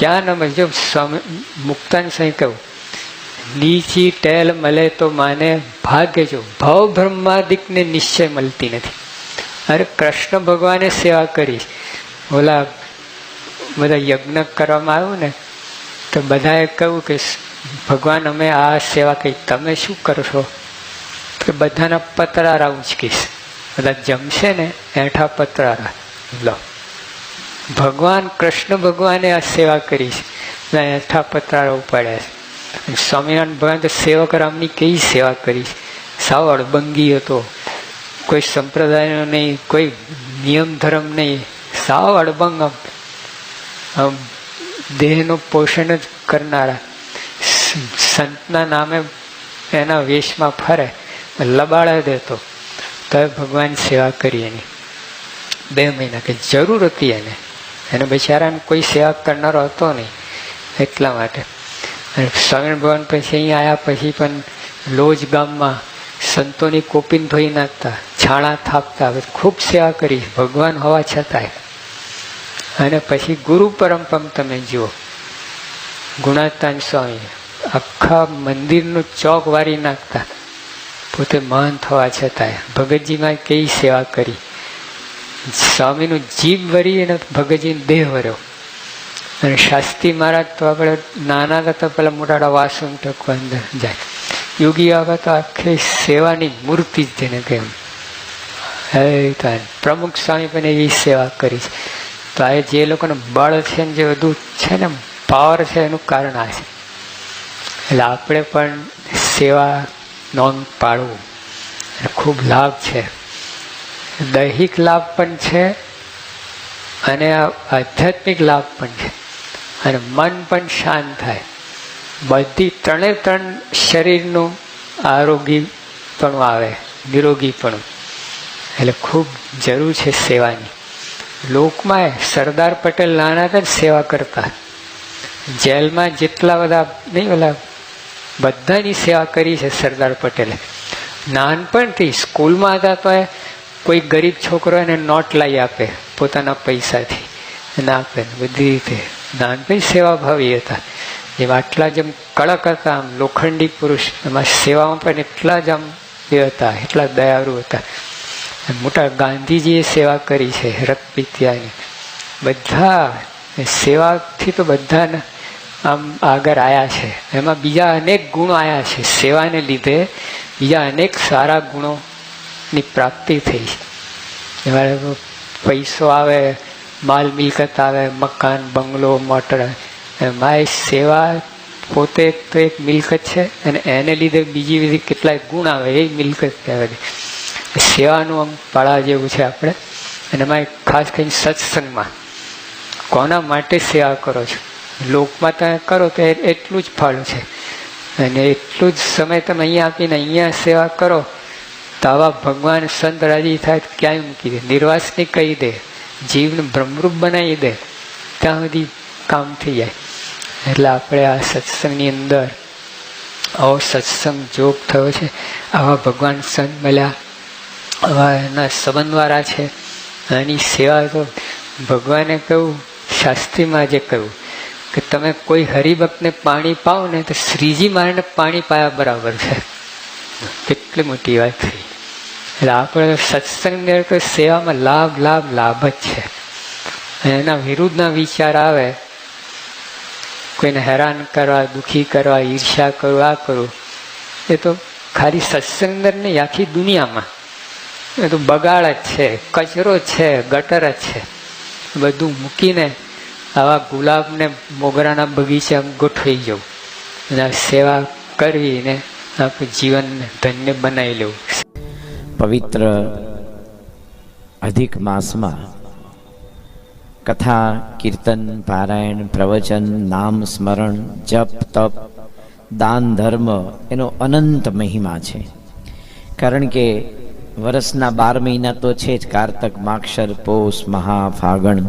ક્યાં નમે જો સ્વામી મુક્તાન સહી કહું નીચી ટેલ મળે તો માને ભાગ્ય જો ભાવ બ્રહ્માદિકને નિશ્ચય મળતી નથી અરે કૃષ્ણ ભગવાને સેવા કરી ઓલા બધા યજ્ઞ કરવામાં આવ્યું ને તો બધાએ કહ્યું કે ભગવાન અમે આ સેવા કહી તમે શું કરશો કે બધાના પતરારા ઉંચકીશ બધા જમશે ને એઠા પતરારા લો ભગવાન, કૃષ્ણ ભગવાને આ સેવા કરી છે. એઠા ઉપાડ્યા છે. સ્વામિનારાયણ ભગવાન તો સેવક રામની કેવી સેવા કરી છે? સાવ અડબંગી હતો. કોઈ સંપ્રદાયનો નહીં, કોઈ નિયમ ધર્મ નહીં. સાવ અડબંગ આમ દેહનું પોષણ જ કરનારા. સંતના નામે એના વેશમાં ફરે, લબાડા દેતો. તો ભગવાન સેવા કરી એની. બે મહિના કે જરૂર હતી એને. એને બિચારાને કોઈ સેવા કરનારો હતો નહીં એટલા માટે. અને ભગવાન પછી અહીંયા આવ્યા પછી પણ લોજ ગામમાં સંતોની કોપીન ધોઈ નાખતા, છાણા થાપતા ખૂબ સેવા કરી, ભગવાન હોવા છતાંય. અને પછી ગુરુ પરંપમ તમે જુઓ ગુણાતાન સ્વામી આખા મંદિરનું ચોક વારી નાખતા, પોતે મહંત હોવા છતાંય. ભગતજીમાં કેવી સેવા કરી? સ્વામીનું જીભ વરી અને ભગતજીને દેહ વર્યો અને શાસ્ત્રી મહારાજ તો આપણે નાના હતા તો પેલા મોટાડા વાસણ ટકવા અંદર જાય. યોગી આવે તો આખી સેવાની મૂર્તિ જ તેને કેમ હે પ્રમુખ સ્વામી પણ એવી સેવા કરી છે. તો આ જે લોકોને બળ છે ને જે બધું છે ને પાવર છે એનું કારણ આ છે. એટલે આપણે પણ સેવા નોંધ પાડવું. ખૂબ લાભ છે. દૈહિક લાભ પણ છે અને આધ્યાત્મિક લાભ પણ છે. અને મન પણ શાંત થાય. બધી ત્રણે ત્રણ શરીરનું આરોગીપણું આવે નિરોગીપણું એટલે ખૂબ જરૂર છે સેવાની. લોકમાં સરદાર પટેલ નાના હતા સેવા કરતા. જેલમાં જેટલા બધા, નહીં, ઓલા બધાની સેવા કરી છે સરદાર પટેલે. નાનપણથી સ્કૂલમાં હતા તો એ કોઈ ગરીબ છોકરો એને નોટ લાવી આપે, પોતાના પૈસાથી. એને આપે બધી રીતે. નાનપણ સેવાભાવી હતા. જેમ આટલા જેમ કડક હતા, આમ લોખંડી પુરુષ, એમાં સેવામાં પણ એટલા જ આમ એ હતા, એટલા દયાળુ હતા. મોટા ગાંધીજીએ સેવા કરી છે, રક્તપિત્યાની. બધા સેવાથી તો બધાને આમ આગળ આવ્યા છે. એમાં બીજા અનેક ગુણો આવ્યા છે. સેવાને લીધે બીજા અનેક સારા ગુણોની પ્રાપ્તિ થઈ. છે પૈસો આવે, માલ મિલકત આવે, મકાન, બંગલો, મોટર એ સેવા પોતે તો એક મિલકત છે અને એને લીધે બીજી બધી કેટલાય ગુણ આવે, એ મિલકત કહેવાય. સેવાનું આમ પાળા જેવું છે આપણે. અને એમાં ખાસ કરીને સત્સંગમાં કોના માટે સેવા કરો છો? લોકમાં તમે કરો તો એટલું જ ફળ છે. અને એટલું જ સમય તમે અહીંયા આપીને અહીંયા સેવા કરો તો આવા ભગવાન સંત રાજી થાય ક્યાંય મૂકી દે? નિર્વાસની કહી દે. જીવને બ્રહ્મરૂપ બનાવી દે. ત્યાં સુધી કામ થઈ જાય. એટલે આપણે આ સત્સંગની અંદર આવો સત્સંગ જોગ થયો છે. આવા ભગવાન સંત મળ્યા. આવા એના સંબંધવાળા છે. એની સેવા તો ભગવાને કહ્યું, શાસ્ત્રીમાં જે કહ્યું કે તમે કોઈ હરિભક્તને પાણી પાઓ ને તો શ્રીજી મારીને પાણી પાયા બરાબર છે. કેટલી મોટી વાત થઈ. એટલે આપણે સત્સંગની અંદર સેવામાં લાભ લાભ લાભ જ છે. એના વિરુદ્ધના વિચાર આવે. કોઈને હેરાન કરવા, દુઃખી કરવા ઈર્ષા કરવું આ કરવું એ તો ખાલી સત્સંગ અંદર નહીં, આખી દુનિયામાં. એ તો બગાડ જ છે, કચરો છે, ગટર જ છે. બધું મૂકીને આવા ગુલાબને મોગરાના બગીચામાં ગોઠવી જવું. અને સેવા કરવીને આપણું જીવનને ધન્ય બનાવી લેવું. પવિત્ર અધિક માસમાં કથા, કીર્તન, પારાયણ, પ્રવચન, નામ, સ્મરણ, જપ, તપ, દાન, ધર્મ એનો અનંત મહિમા છે. કારણ કે વર્ષના બાર મહિના તો છે જ કારતક માક્ષર પોષ, મહા, ફાગણ,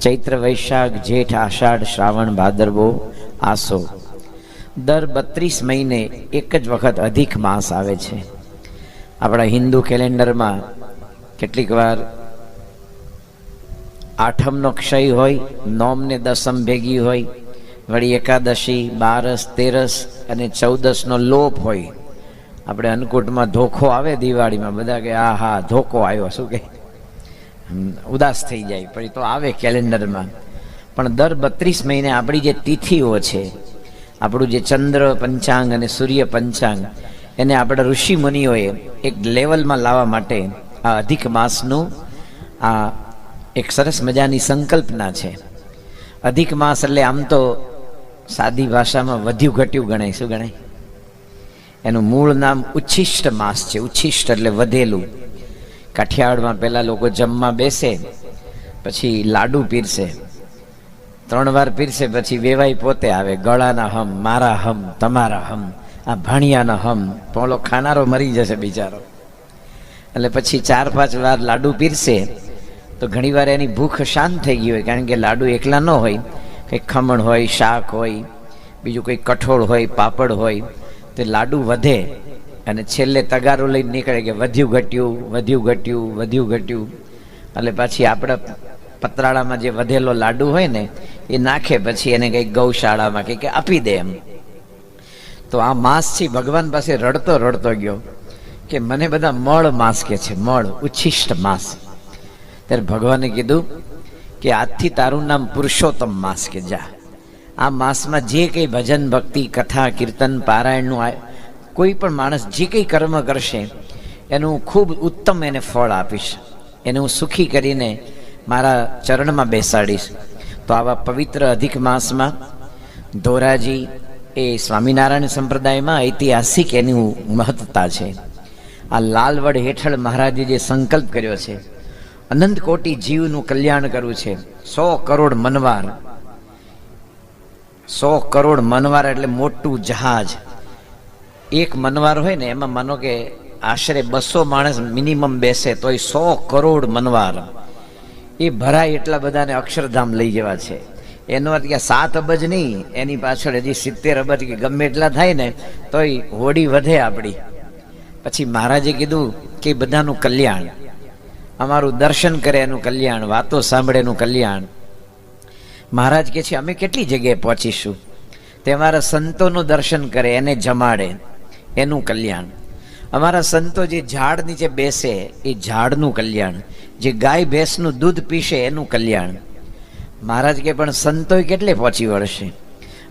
ચૈત્ર, વૈશાખ, જેઠ, આષાઢ, શ્રાવણ, ભાદરવો, આસો. દર બત્રીસ મહિને એક જ વખત અધિક માસ આવે છે. આપણા હિન્દુ કેલેન્ડરમાં કેટલીક વાર આઠમનો ક્ષય હોય નોમને દસમ ભેગી હોય, વળી એકાદશી, બારસ, તેરસ અને ચૌદસનો લોપ હોય. આપણે અન્નકૂટમાં ધોખો આવે દિવાળીમાં, બધા કે આ હા ધોકો આવ્યો. શું કે? ઉદાસ થઈ જાય, પછી તો આવે કેલેન્ડરમાં. પણ દર બત્રીસ મહિને આપણી જે તિથિઓ છે, આપણું જે ચંદ્ર પંચાંગ અને સૂર્ય પંચાંગ એને આપણા ઋષિ મુનિઓએ એક લેવલમાં લાવવા માટે આ અધિક માસનું આ એક સરસ મજાની સંકલ્પના છે. અધિક માસ એટલે આમ તો સાદી ભાષામાં વધ્યું ઘટ્યું ગણાય, શું ગણાય? એનું મૂળ નામ ઉચ્છિષ્ટ માસ છે, ઉચ્છિષ્ટ એટલે વધેલું. કાઠિયાવાડમાં પહેલાં લોકો જમવા બેસે, પછી લાડુ પીરસે. ત્રણ વાર પીરસે, પછી વેવાઈ પોતે આવે, ગળાના હમ, મારા હમ, તમારા હમ. આ ભણિયાનો હમ. પોલો ખાનારો મરી જશે બિચારો. એટલે પછી ચાર પાંચ વાર લાડુ પીરશે તો ઘણીવાર એની ભૂખ શાંત થઈ ગઈ હોય, કારણ કે લાડુ એકલા ન હોય. કંઈક ખમણ હોય, શાક હોય, બીજું કંઈક કઠોળ હોય, પાપડ હોય, તે લાડુ વધે. અને છેલ્લે તગારો લઈને નીકળે કે વધ્યું ઘટ્યું વધ્યું ઘટ્યું વધ્યું ઘટ્યું. એટલે પછી આપણા પતરાળામાં જે વધેલો લાડુ હોય ને, એ નાખે, પછી એને કંઈક ગૌશાળામાં કંઈક આપી દે એમ. તો આ માંસથી ભગવાન પાસે રડતો રડતો ગયો કે મને બધા મળ માસ કે છે, મળ, ઉચ્છિષ્ટ માસ. ત્યારે ભગવાને કીધું કે આજથી તારું નામ પુરુષોત્તમ માસ કે જા. આ માસમાં જે કંઈ ભજન, ભક્તિ, કથા, કીર્તન, પારાયણનું આ કોઈ પણ માણસ જે કંઈ કર્મ કરશે, એનું ખૂબ ઉત્તમ એને ફળ આપીશ. એને હું સુખી કરીને મારા ચરણમાં બેસાડીશ. તો આવા પવિત્ર અધિક માસમાં ધોરાજી એ સ્વામિનારાયણ સંપ્રદાયમાં ઐતિહાસિક એની મહત્તા છે. આ લાલવડ હેઠળ મહારાજે જે સંકલ્પ કર્યો છે, અનંત કોટી જીવનું કલ્યાણ કરવું છે, સો કરોડ મનવાર. સો કરોડ મનવાર એટલે મોટું જહાજ. એક મનવાર હોય ને, એમાં માનો કે આશરે બસો માણસ મિનિમમ બેસે, તોય સો કરોડ મનવાર. એ ભરાય એટલા બધાને અક્ષરધામ લઈ જવા છે. એનો કે સાત અબજ નહીં, એની પાછળ હજી સિત્તેર અબજ કે ગમે એટલા થાય ને, તોય હોડી વધે આપણી. પછી મહારાજે કીધું કે બધાનું કલ્યાણ. અમારું દર્શન કરે એનું કલ્યાણ, વાતો સાંભળે એનું કલ્યાણ. મહારાજ કે છે, અમે કેટલી જગ્યાએ પહોંચીશું? તે અમારા સંતોનું દર્શન કરે, એને જમાડે, એનું કલ્યાણ. અમારા સંતો જે ઝાડ નીચે બેસે, એ ઝાડનું કલ્યાણ. જે ગાય ભેંસનું દૂધ પીશે, એનું કલ્યાણ. મહારાજ કે, પણ સંતોય કેટલે પહોંચી વળશે?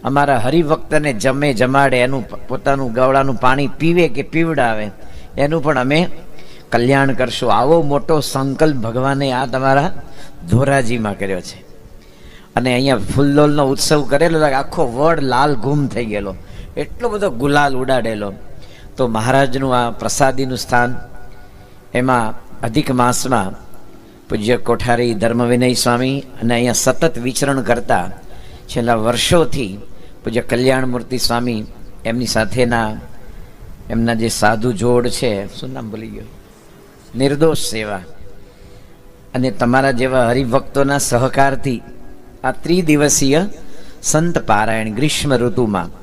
અમારા હરિભક્તને જમે જમાડે, એનું પોતાનું ગવડાનું પાણી પીવે કે પીવડાવે? એનું પણ અમે કલ્યાણ કરશું. આવો મોટો સંકલ્પ ભગવાને આ તમારા ધોરાજીમાં કર્યો છે. અને અહીંયા ફૂલદોલનો ઉત્સવ કરેલો આખો વડ લાલ ગુમ થઈ ગયેલો. એટલો બધો ગુલાલ ઉડાડેલો. તો મહારાજનું આ પ્રસાદીનું સ્થાન એમાં અધિક માસમાં પૂજ્ય કોઠારી ધર્મવિનય સ્વામી અને અહીંયા સતત વિચરણ કરતા છેલ્લા વર્ષોથી પૂજ્ય કલ્યાણ મૂર્તિ સ્વામી એમની સાથેના એમના જે સાધુ જોડ છે, શું નામ ભૂલી ગયો? નિર્દોષ સેવા. અને તમારા જેવા હરિભક્તોના સહકારથી આ ત્રિદિવસીય સંત પારાયણ ગ્રીષ્મ ઋતુમાં